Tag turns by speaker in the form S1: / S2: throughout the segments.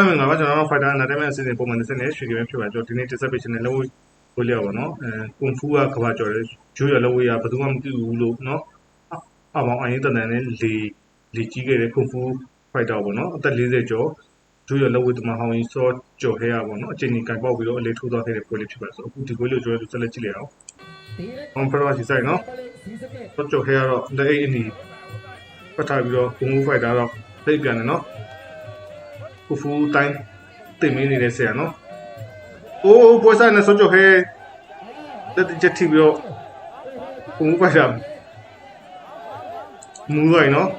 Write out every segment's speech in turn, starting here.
S1: လုံးမင်္ဂလာပါကျွန်တော်တို့ fighter entertainment အစီအစဉ်ပုံမှန်တစ်စနေရွှေကြပဲဖြစ်ပါကျွန်တော်ဒီနေ့ dissertation နဲ့လုံးဝကိုလျောက်ပါတော့အဲကွန်ဖူးကကဘာကျော်တယ်ဂျိုးရလုံးဝရဘယ်သူမှမသိဘူးလို့နော်အမောင်အရင်တန်တန်နဲ့လေလေကြီးခဲ့တဲ့ကွန်ဖူး fighter ပေါ့နော်အသက်40ကျော်ဂျိုးရလုံးဝတမဟောင်းကြီးစောကျော်ခဲ့ရပေါ့နော်အချိန်ကြီးကင်ပေါက်ပြီးတော့အလေးထိုးသွားခဲ့တဲ့ပွဲလေးဖြစ်ပါဆိုအခုဒီပွဲလေးကိုကျွန်တော်တို့ဆက်လက်ကြည့်လိုက်အောင်ဟောင်ဖရာစီဆိုင်နော်စောကျော်ခဲ့ရတော့လက်အိတ်အနီပတ်ထားပြီးတော့ကွန်ဖူး fighter တော့သိပ်ပြန်တယ်နော် ဖူဖူတိုင်းတင်မင်းနေတဲ့ဆရာနော်။အိုးပွဲဆိုင်နဲ့ဆော့ကြော်ခဲတက်ချက်တီပြီးတော့ဘုံပိုက်တာမူရိုင်းနော်။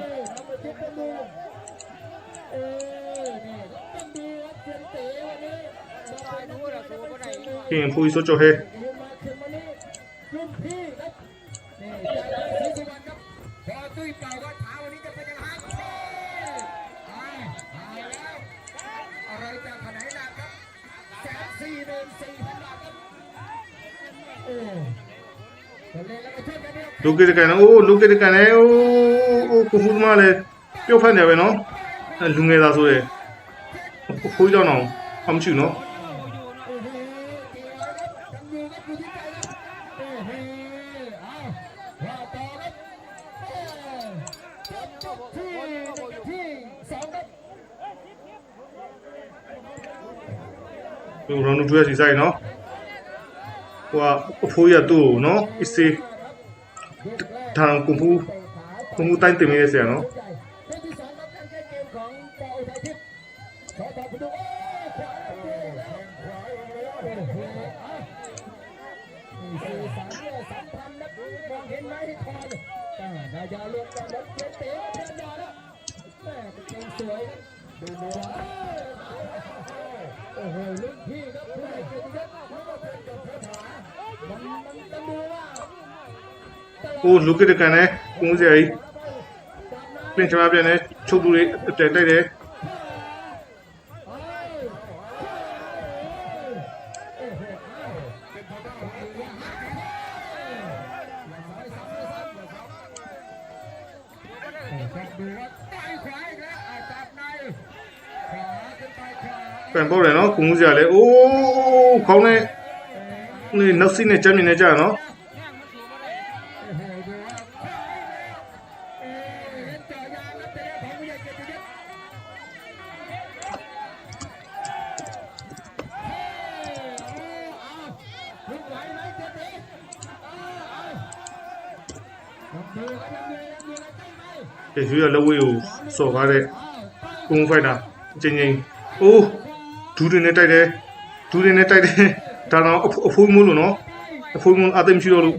S1: ခင်ဖူဆော့ကြော်ခဲ လူကေတကန်အိုးလူကေတကန်လေအိုးအိုးကိုဖူမလည်းပြုတ်ဖက်နေပဲနော်။အဲလူငယ်သားဆိုရယ်ခိုးကြောင်အောင်အမချူနော် ဒီရောင်းတူရစီဆိုင်နော်ဟိုကအဖိုးရသူ့ကိုနော်အစ်စေးทางกลุ่มผู้กลุ่มผู้ใต้ติมนี่เสียเนาะ
S2: เป็นที่สองครับการแก้เกมของปออุทัยทิพย์ขอตอบไปดูโอ้ขวาเกมแล้วขวาลงแล้วโอ้โหอ่ะนี่สื่อสารเนี่ยสัมพันธ์นะมองเห็นไหมที่คอเนี่ยอ่านายาลงจากรถเก๋เต๋อเดินมาแล้วแม่เป็นเกมสวยครับดูมือ โอ้โหรุ่นพี่ครับคุณเกียรติยศแล้วก็เป็นกับเพชรหามันมันจะดูว่า
S1: Oh, look at the guy. Who's there? Pinch up there. Chop do
S2: it. Attack there. ดูว่าได้ขวา
S1: ပန်ပေါက်တယ်နော်ခုံမှုစရာလဲအိုးခေါင်းနဲ့နေနောက်စီနဲ့ကြမ်းမြင်နေကြ
S2: ရနော်
S1: ဒီရွှေရလဝေးကိုစော်ကားတဲ့ကုန်းဖိုက်တာအချင်းချင်းအိုး ဒူးတွေနဲ့တိုက်တယ်ဒူးတွေနဲ့တိုက်တယ်ဒါတော့အဖိုးမိုးလို့နော်အဖိုးမိုးအသိမရှိတော့လို့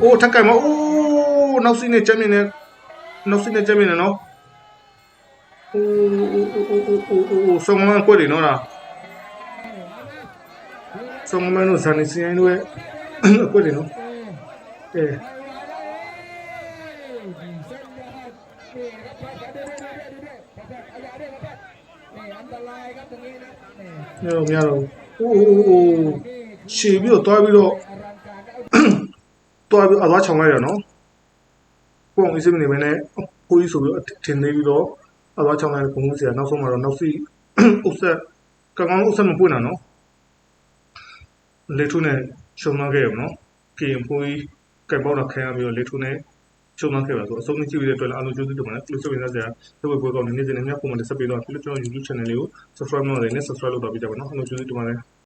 S1: အိုးထက်ကင်မအိုးနောက်စီနဲ့ချမ်းမြင်နေနောက်စီနဲ့ချမ်းမြင်နေနော်အိုးအိုးအိုးအိုးအိုးအိုးအိုးဆောင်းမန်ကွက်တယ်နော်လားဆောင်းမန်တို့ဇာနေစီရင်တို့ရဲ့အကွက်တယ်နော်အဲ
S2: မ
S1: ရတော့မရတော့အိုးအိုးအိုးရှည်ပြီးတော့တွားပြီးတော့တွားပြီးအသွားချောင်လိုက်ရနော်ကိုအောင်အေးစိမနေမနဲ့ကိုကြီးဆိုပြီးတော့ထင်သေးပြီးတော့အသွားချောင်လိုက်ဘုံမှုစရာနောက်ဆုံးမှာတော့နောက်စီဥဆက်ကောင်ကောင်ဥဆက်မပွင့်တာနော်လေထုနဲ့ရှုံတော့ခဲ့ရုံနော်ပြင်ပွေးကဲပေါက်တော့ခဲရပြီးတော့လေထုနဲ့ ရှုံတော့ခဲ့ပါဆိုအဆုံးကြည့်ပြီးတဲ့အတွက်လည်းအလုံးကျိုးသိတယ်မှာလေဆိုရင်စရာဒီဘက်ကောင်းနေနေနေမြပုံမှန်တက်ဆက်ပြီးတော့ပြီးတော့ကျွန်တော် YouTube channel လေးကို subscribe လုပ်နေ subscribe လုပ်တော့ပြကြပါနော်အလုံးကျိုးသိတယ်မှာလည်း